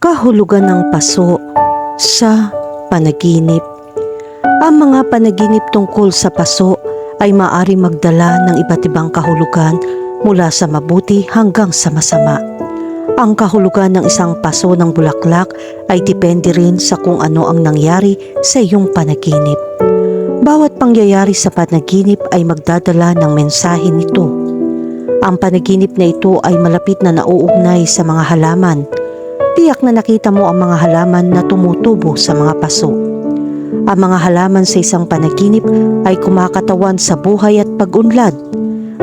Kahulugan ng paso sa panaginip. Ang mga panaginip tungkol sa paso ay maaari magdala ng iba't ibang kahulugan mula sa mabuti hanggang sa masama. Ang kahulugan ng isang paso ng bulaklak ay depende rin sa kung ano ang nangyari sa iyong panaginip. Bawat pangyayari sa panaginip ay magdadala ng mensahe nito. Ang panaginip na ito ay malapit na nauugnay sa mga halaman. Tiyak na nakita mo ang mga halaman na tumutubo sa mga paso. Ang mga halaman sa isang panaginip ay kumakatawan sa buhay at pag-unlad.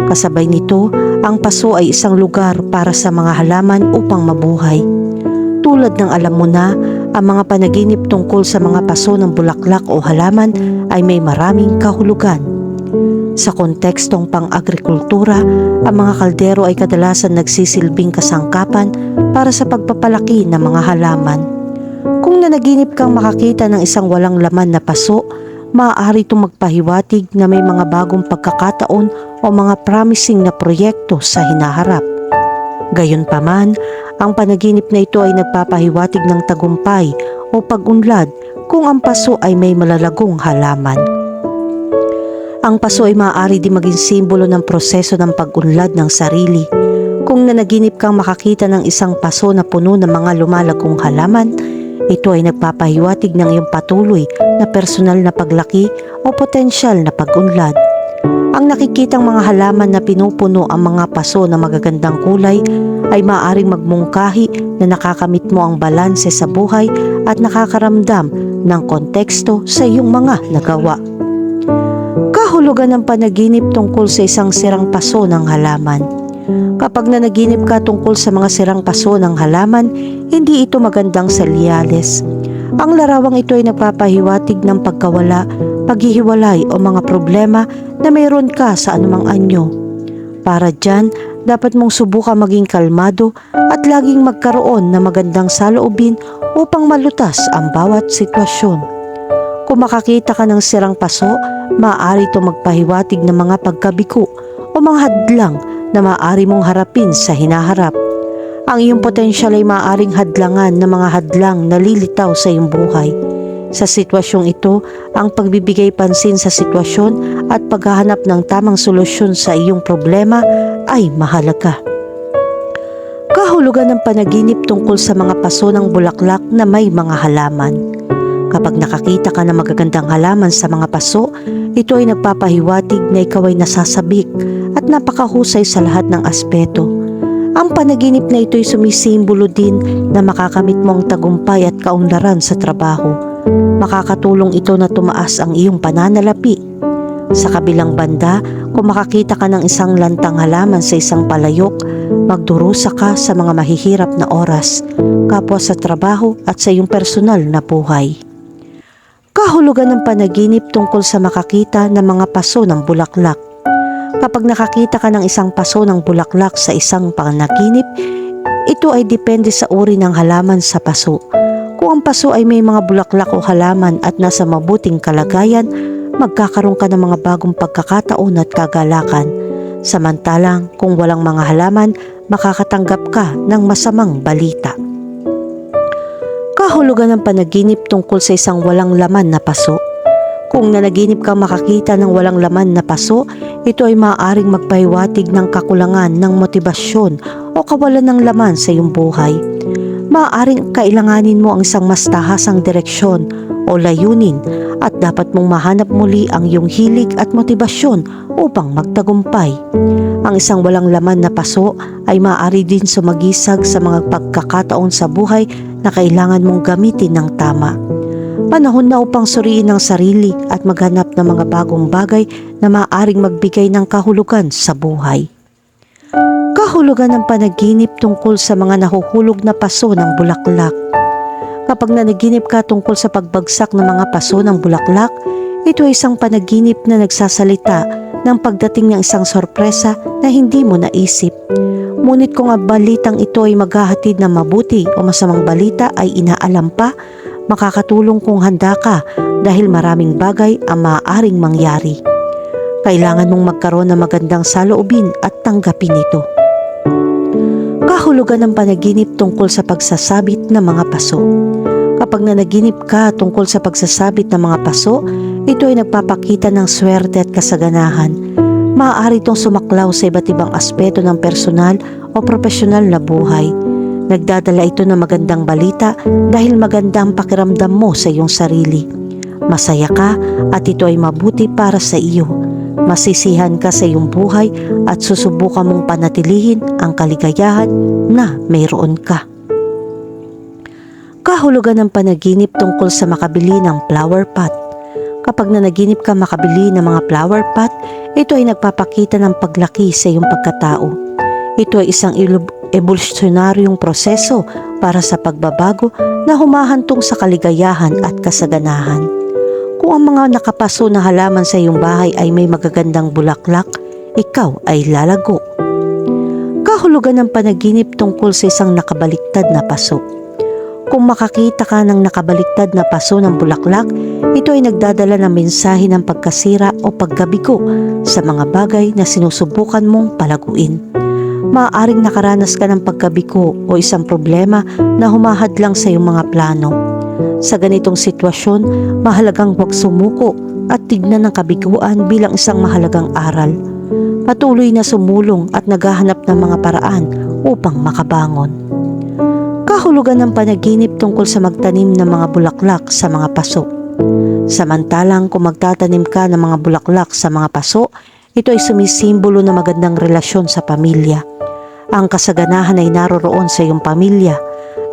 Kasabay nito, ang paso ay isang lugar para sa mga halaman upang mabuhay. Tulad ng alam mo na, ang mga panaginip tungkol sa mga paso ng bulaklak o halaman ay may maraming kahulugan. Sa kontekstong pang-agrikultura, ang mga kaldero ay kadalasan nagsisilbing kasangkapan para sa pagpapalaki ng mga halaman. Kung nanaginip kang makakita ng isang walang laman na paso, maaari itong magpahiwatig na may mga bagong pagkakataon o mga promising na proyekto sa hinaharap. Gayunpaman, ang panaginip na ito ay nagpapahiwatig ng tagumpay o pag-unlad kung ang paso ay may malalagong halaman. Ang paso ay maaari di maging simbolo ng proseso ng pag-unlad ng sarili. Kung nanaginip kang makakita ng isang paso na puno ng mga lumalagong halaman, ito ay nagpapahiwatig ng iyong patuloy na personal na paglaki o potensyal na pag-unlad. Ang nakikitang mga halaman na pinupuno ang mga paso na magagandang kulay ay maaaring magmungkahi na nakakamit mo ang balanse sa buhay at nakakaramdam ng konteksto sa iyong mga nagawa. Kahulugan ng panaginip tungkol sa isang sirang paso ng halaman. Kapag nanaginip ka tungkol sa mga sirang paso ng halaman, hindi ito magandang senyales. Ang larawang ito ay nagpapahiwatig ng pagkawala, paghihiwalay o mga problema na mayroon ka sa anumang anyo. Para dyan, dapat mong subukan maging kalmado at laging magkaroon ng magandang saloobin upang malutas ang bawat sitwasyon. Kung makakita ka ng sirang paso, maaari ito magpahiwatig ng mga pagkabigo o mga hadlang na maaari mong harapin sa hinaharap. Ang iyong potensyal ay maaaring hadlangan ng mga hadlang na lilitaw sa iyong buhay. Sa sitwasyong ito, ang pagbibigay pansin sa sitwasyon at paghahanap ng tamang solusyon sa iyong problema ay mahalaga. Kahulugan ng panaginip tungkol sa mga paso ng bulaklak na may mga halaman. Kapag nakakita ka ng magagandang halaman sa mga paso, ito ay nagpapahiwatig na ikaw ay nasasabik at napakahusay sa lahat ng aspeto. Ang panaginip na ito ay sumisimbolo din na makakamit mo ang tagumpay at kaunlaran sa trabaho. Makakatulong ito na tumaas ang iyong pananalapi. Sa kabilang banda, kung makakita ka ng isang lantang halaman sa isang palayok, magdurusa ka sa mga mahihirap na oras, kapwa sa trabaho at sa iyong personal na buhay. Kahulugan ng panaginip tungkol sa makakita ng mga paso ng bulaklak. Kapag nakakita ka ng isang paso ng bulaklak sa isang panaginip, ito ay depende sa uri ng halaman sa paso. Kung ang paso ay may mga bulaklak o halaman at nasa mabuting kalagayan, magkakaroon ka ng mga bagong pagkakataon at kagalakan. Samantalang kung walang mga halaman, makakatanggap ka ng masamang balita. Kahulugan ng panaginip tungkol sa isang walang laman na paso. Kung nanaginip kang makakita ng walang laman na paso, ito ay maaaring magpahiwatig ng kakulangan ng motibasyon o kawalan ng laman sa iyong buhay. Maaaring kailanganin mo ang isang mas tahasang direksyon o layunin at dapat mong mahanap muli ang iyong hilig at motibasyon upang magtagumpay. Ang isang walang laman na paso ay maaari din sumagisag sa mga pagkakataon sa buhay na kailangan mong gamitin ng tama. Panahon na upang suriin ang sarili at maghanap ng mga bagong bagay na maaaring magbigay ng kahulugan sa buhay. Kahulugan ng panaginip tungkol sa mga nahuhulog na paso ng bulaklak. Kapag nanaginip ka tungkol sa pagbagsak ng mga paso ng bulaklak, ito ay isang panaginip na nagsasalita ng pagdating ng isang sorpresa na hindi mo naisip. Ngunit kung ang balitang ito ay maghahatid ng mabuti o masamang balita ay inaalam pa, makakatulong kung handa ka dahil maraming bagay ang maaaring mangyari. Kailangan mong magkaroon ng magandang saloobin at tanggapin ito. Kahulugan ng panaginip tungkol sa pagsasabit ng mga paso. Kapag nanaginip ka tungkol sa pagsasabit ng mga paso, ito ay nagpapakita ng swerte at kasaganahan. Maaari itong sumaklaw sa iba't ibang aspeto ng personal o profesional na buhay. Nagdadala ito ng magandang balita dahil maganda ang pakiramdam mo sa iyong sarili. Masaya ka at ito ay mabuti para sa iyo. Masisihan ka sa iyong buhay at susubukan mong panatilihin ang kaligayahan na mayroon ka. Kahulugan ng panaginip tungkol sa makabili ng flower pot. Kapag nanaginip ka makabili ng mga flower pot, ito ay nagpapakita ng paglaki sa iyong pagkatao. Ito ay isang evolusyonaryong proseso para sa pagbabago na humahantong sa kaligayahan at kasaganahan. Kung ang mga nakapaso na halaman sa iyong bahay ay may magagandang bulaklak, ikaw ay lalago. Kahulugan ng panaginip tungkol sa isang nakabaliktad na paso. Kung makakita ka ng nakabaliktad na paso ng bulaklak, ito ay nagdadala ng mensahe ng pagkasira o paggabigo sa mga bagay na sinusubukan mong palaguin. Maaaring nakaranas ka ng pagkabigo o isang problema na humahadlang sa iyong mga plano. Sa ganitong sitwasyon, mahalagang huwag sumuko at tignan ng kabiguan bilang isang mahalagang aral. Patuloy na sumulong at naghahanap ng mga paraan upang makabangon. Kahulugan ng panaginip tungkol sa magtanim ng mga bulaklak sa mga paso. Samantalang kung magtatanim ka ng mga bulaklak sa mga paso, ito ay sumisimbolo ng magandang relasyon sa pamilya. Ang kasaganahan ay naroroon sa iyong pamilya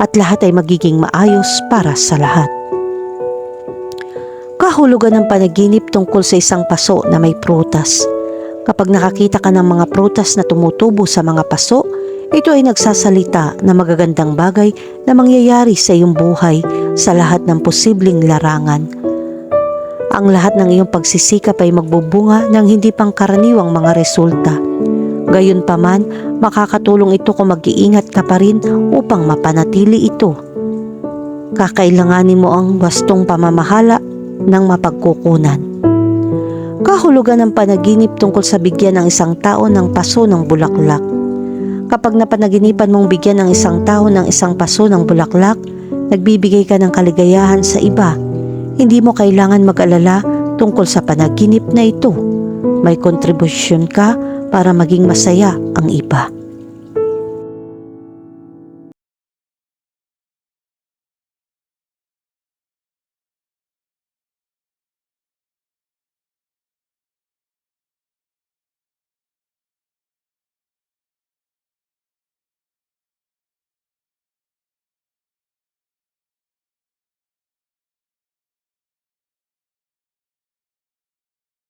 at lahat ay magiging maayos para sa lahat. Kahulugan ng panaginip tungkol sa isang paso na may prutas. Kapag nakakita ka ng mga prutas na tumutubo sa mga paso, ito ay nagsasalita na magagandang bagay na mangyayari sa iyong buhay sa lahat ng posibleng larangan. Ang lahat ng iyong pagsisikap ay magbubunga ng hindi pangkaraniwang mga resulta. Gayunpaman, makakatulong ito kung mag-iingat ka pa rin upang mapanatili ito. Kakailanganin mo ang wastong pamamahala ng mapagkukunan. Kahulugan ng panaginip tungkol sa bigyan ng isang tao ng paso ng bulaklak. Kapag napanaginipan mong bigyan ng isang tao ng isang paso ng bulaklak, nagbibigay ka ng kaligayahan sa iba. Hindi mo kailangan mag-alala tungkol sa panaginip na ito. May kontribusyon ka para maging masaya ang iba.